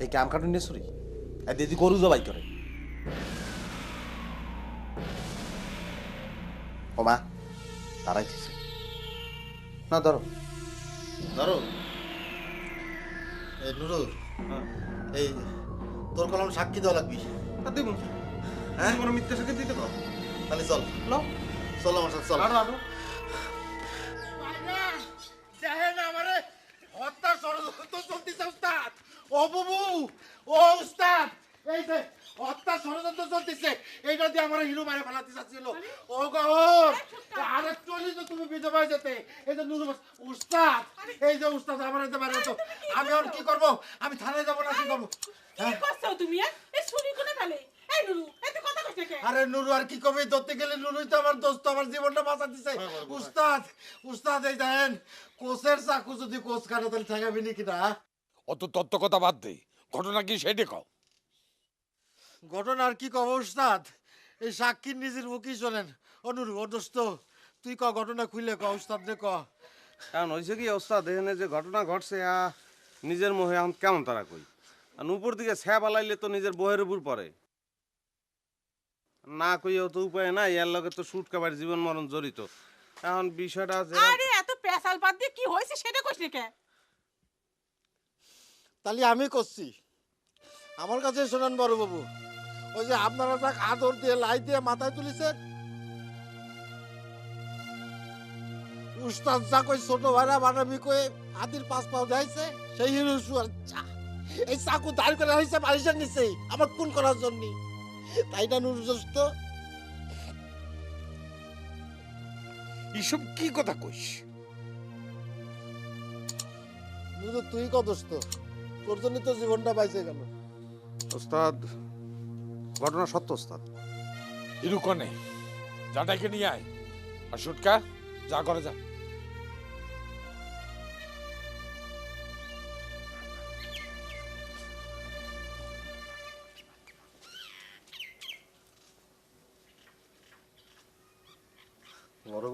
এই কাম কাটুন নিয়ে সরি। আর দিদি গরু জবাই করে। ও মা তারাই দিছে না ধরো। ধরো। এই নুরু এই তোর কলম সাক্ষী দেওয়া লাগবি। দিব। হ্যাঁ? কোনো মিথ্যা সাথে দিতে পারো। তাহলে চল। চল আমার সাথে চল। আরও আরও। বাবু ও উস্তাদ এই যে হত্যা ষড়যন্ত্র চলতেছে এইটা দিয়ে আমার হিরো মারে ফেলাতে চাচ্ছিল। ও গহর আরে চলি তো তুমি বিধবা হয়ে যেতে। এই যে নুরু উস্তাদ এই যে উস্তাদ আমার এতে মারে তো আমি আর কি করব? আমি থানায় যাব না কি করব? কি করছ তুমি হ্যাঁ? এই ছুরি কোনে ফেলে? এই নুরু এত কথা কইছ কে? আরে নুরু আর কি কবে ধরতে গেলে নুরুই তো আমার দোস্ত আমার জীবনটা বাঁচা দিছে। উস্তাদ উস্তাদ এই দেখেন কোচের চাকু যদি কোচ কাটে তাহলে ঠেকাবি নাকি না? অত তত্ত্ব কথা বাদ দে। ঘটনা কি সেটা কও। ঘটনার কি কব উস্তাদ? এই সাক্ষীর নিজের মুখেই শোনেন অনুরু ও দোস্ত তুই ক ঘটনা খুলে ক উস্তাদ রে ক কারণ হয়েছে কি ওস্তাদ এখানে যে ঘটনা ঘটছে আ, নিজের মোহে এখন কেমন তারা কই? আর উপর দিকে ছ্যা বালাইলে তো নিজের বইয়ের উপর পড়ে। না কইও তো উপায় নাই এর লগে তো শুট কাবার জীবন মরণ জড়িত। এখন বিষয়টা যে আরে এত পেশাল বাদ দিয়ে কি হয়েছে সেটা কইছ কে? তাহলে আমি করছি। আমার কাছে শোনান বড় বাবু ওই যে আপনারা যাক আদর দিয়ে লাই দিয়ে মাথায় তুলিছেন। উস্তাদ ছোট ভাইরা বানাবি কই হাতির পাঁচ পাও সেই হিরুসু এই চাকু দাঁড় করে হয়েছে বালিশের নিচেই আমার খুন করার জন্য। তাই না এসব কি কথা কইস? তুই ক দোস্ত তোর জন্য তো জীবনটা বাইচে গেল। ওস্তাদ ঘটনা সত্য ওস্তাদ। হিরু কনে যাটাকে নিয়ে আয়। আর সুটকা যা করে যা। বড়